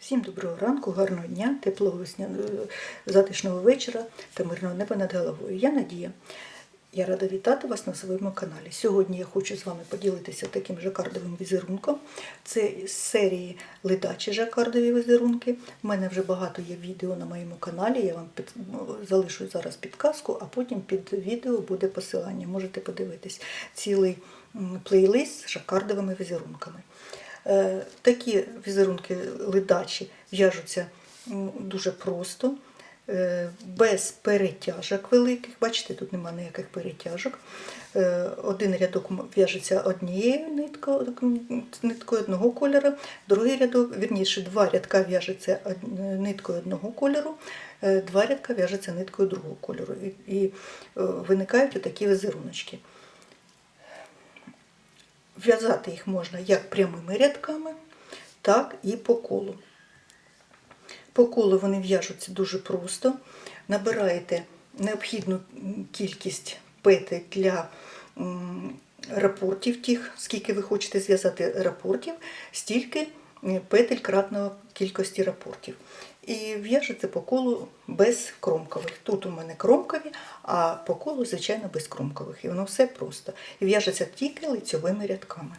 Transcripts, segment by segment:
Всім доброго ранку, гарного дня, теплого весняного, затишного вечора та мирного неба над головою. Я Надія. Я рада вітати вас на своєму каналі. Сьогодні я хочу з вами поділитися таким жакардовим візерунком. Це з серії ледачі жакардові візерунки. У мене вже багато є відео на моєму каналі. Я вам під, ну, залишу зараз підказку, а потім під відео буде посилання. Можете подивитись цілий плейлист з жакардовими візерунками. Е, Такі візерунки ледачі в'яжуться дуже просто, е, без перетяжок великих. Бачите, тут немає ніяких перетяжок. Е, Один рядок в'яжеться однією ниткою, ниткою одного кольору, другий рядок, вірніше, два рядка в'яжеться ниткою одного кольору, два рядка в'яжеться ниткою другого кольору. І, і виникають такі візеруночки. В'язати їх можна як прямими рядками, так і по колу. По колу вони в'яжуться дуже просто. Набираєте необхідну кількість петель для рапортів, тих, скільки ви хочете зв'язати рапортів, стільки м, петель кратного кількості рапортів. І в'яжете по колу без кромкових. Тут у мене кромкові, а по колу, звичайно, без кромкових. І воно все просто. І в'яжеться тільки лицьовими рядками.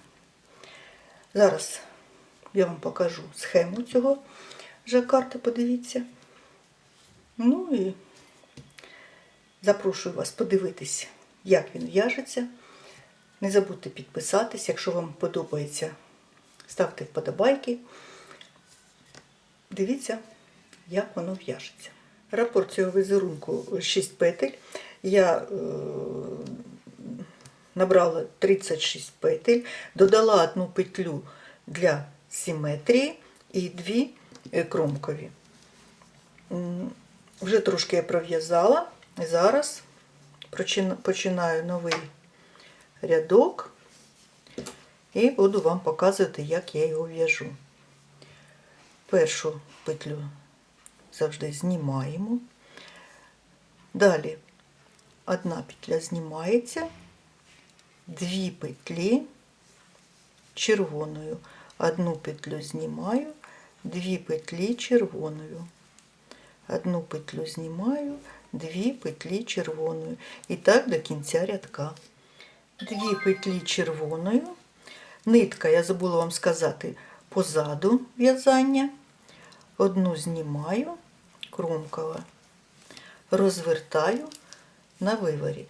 Зараз я вам покажу схему цього жакарта, подивіться. Ну і запрошую вас подивитись, як він в'яжеться. Не забудьте підписатись, якщо вам подобається, ставте вподобайки. Дивіться, як воно в'яжеться. Рапорт цього візерунку 6 петель. Я е, набрала 36 петель, додала одну петлю для симетрії і дві е, кромкові. Вже трошки я пров'язала. Зараз починаю новий рядок і буду вам показувати, як я його в'яжу. Першу петлю завжди знімаємо. Далі одна петля знімається, дві петлі червоною. Одну петлю знімаю, дві петлі червоною. Одну петлю знімаю, дві петлі червоною. І так до кінця рядка. Дві петлі червоною. Нитка, я забула вам сказати, позаду в'язання. Одну знімаю, кромкова, розвертаю на виворіт.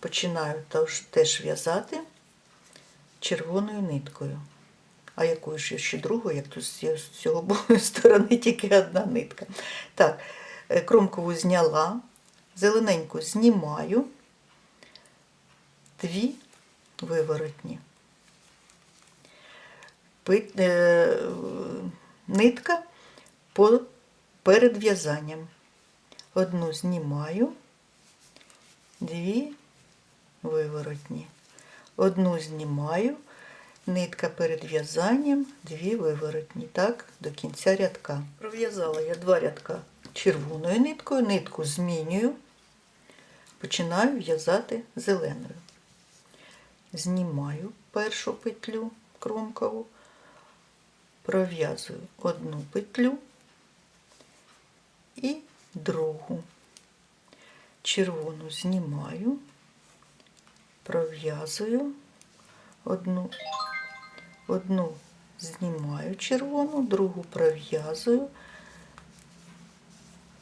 Починаю теж- в'язати червоною ниткою. А якою ж ще другою, як тут з цього сторони тільки одна нитка. Так, е, кромкову зняла, зелененьку знімаю, дві виворотні. Е, нитка по, перед в'язанням. Одну знімаю, дві виворотні. Одну знімаю, нитка перед в'язанням, дві виворотні. Так, до кінця рядка. Пров'язала я два рядка червоною ниткою, нитку змінюю, починаю в'язати зеленою. Знімаю першу петлю кромкову, пров'язую одну петлю і другу. Червону знімаю, пров'язую одну, одну знімаю червону, другу пров'язую.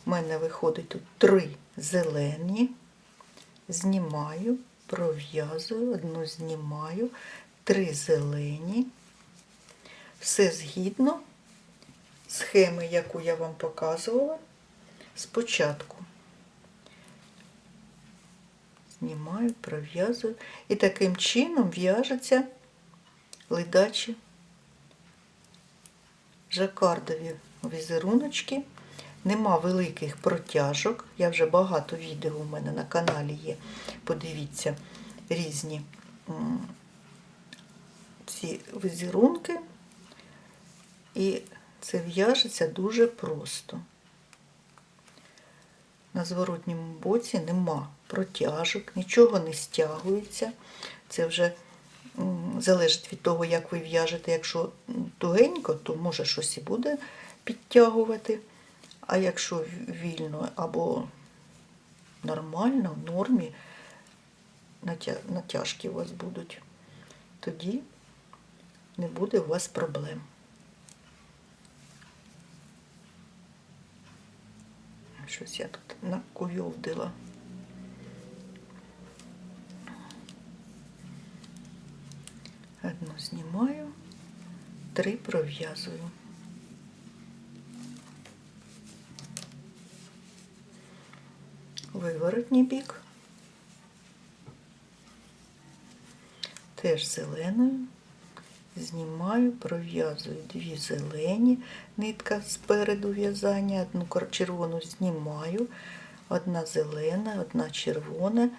У мене виходить тут три зелені, знімаю, пров'язую, одну знімаю, три зелені. Все згідно схеми, яку я вам показувала спочатку. Знімаю, пров'язую. І таким чином в'яжуться ледачі жакардові візеруночки. Нема великих протяжок. Я вже багато відео у мене на каналі є. Подивіться різні ці візерунки. І це в'яжеться дуже просто. На зворотньому боці нема протяжок, нічого не стягується. Це вже залежить від того, як ви в'яжете. Якщо тугенько, то може щось і буде підтягувати. А якщо вільно або нормально, в нормі, натя- натяжки у вас будуть, тоді не буде у вас проблем. Щось я тут накуйовдила. Одну знімаю, три пров'язую. Виворотній бік. Теж зеленою. Знімаю, пров'язую дві зелені, нитка спереду в'язання, одну червону знімаю, одна зелена, одна червона,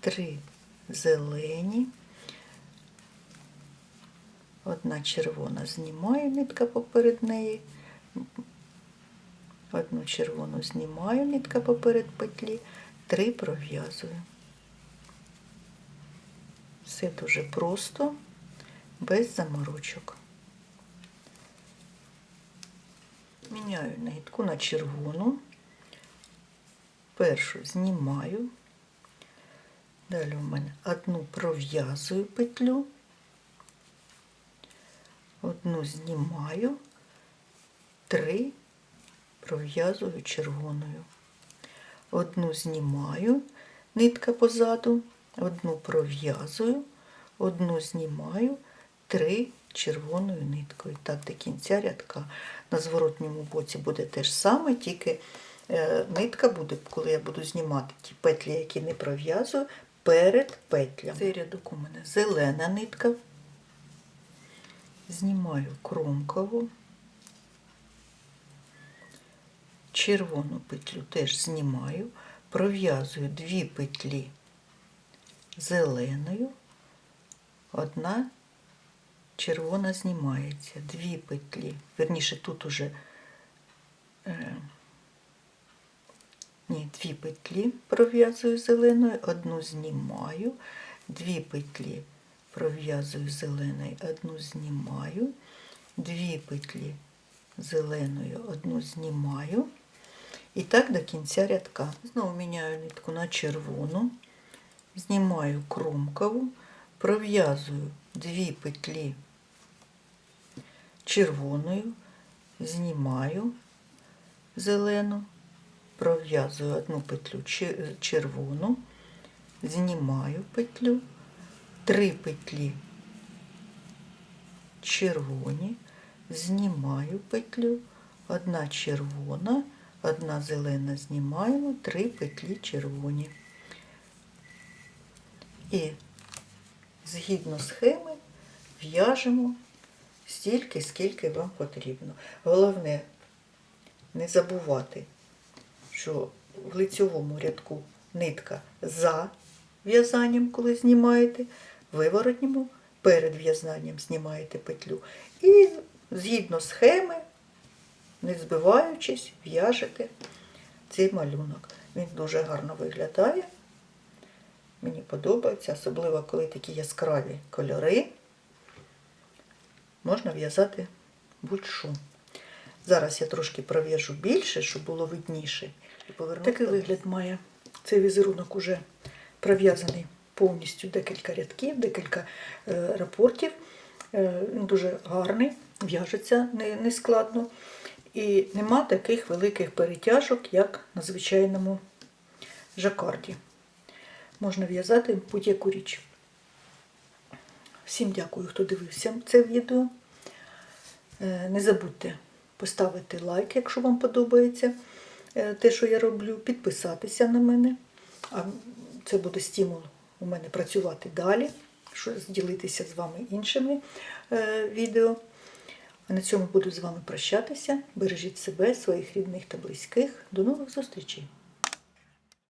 три зелені, одна червона знімаю, нитка поперед неї, одну червону знімаю, нитка поперед петлі, три пров'язую. Все дуже просто, без заморочок. Міняю нитку на червону. Першу знімаю. Далі у мене одну пров'язую петлю, одну знімаю, три пров'язую червоною. Одну знімаю, нитка позаду, одну пров'язую, одну знімаю, три червоною ниткою. Так до кінця рядка. На зворотньому боці буде те ж саме, тільки е, нитка буде, коли я буду знімати ті петлі, які не пров'язую, перед петлями. Цей рядок у мене зелена нитка. Знімаю кромкову. Червону петлю теж знімаю, пров'язую дві петлі зеленою, одна червона знімається, дві петлі. Верніше тут уже е, ні, дві петлі пров'язую зеленою, одну знімаю, дві петлі пров'язую зеленою, одну знімаю, дві петлі зеленою, одну знімаю. І так до кінця рядка. Знову міняю нитку на червону, знімаю кромкову, пров'язую дві петлі червоною, знімаю зелену, пров'язую одну петлю червону, знімаю петлю, три петлі червоні, знімаю петлю, одна червона, одна зелена знімаємо, три петлі червоні. І згідно схеми в'яжемо стільки, скільки вам потрібно. Головне не забувати, що в лицьовому рядку нитка за в'язанням, коли знімаєте, виворотньому перед в'язанням знімаєте петлю. І згідно схеми, не збиваючись, в'яжете цей малюнок. Він дуже гарно виглядає. Мені подобається, особливо коли такі яскраві кольори. Можна в'язати будь-що. Зараз я трошки пров'яжу більше, щоб було видніше. І Такий вигляд має цей візерунок уже пров'язаний повністю декілька рядків, декілька е, рапортів. Е, він дуже гарний, в'яжеться не, не. І нема таких великих перетяжок, як на звичайному жакарді. Можна в'язати будь-яку річ. Всім дякую, хто дивився це відео. Е, Не забудьте поставити лайк, якщо вам подобається е, те, що я роблю, підписатися на мене. А це буде стимул у мене працювати далі, ділитися з вами іншими е, відео. А на цьому буду з вами прощатися. Бережіть себе, своїх рідних та близьких. До нових зустрічей!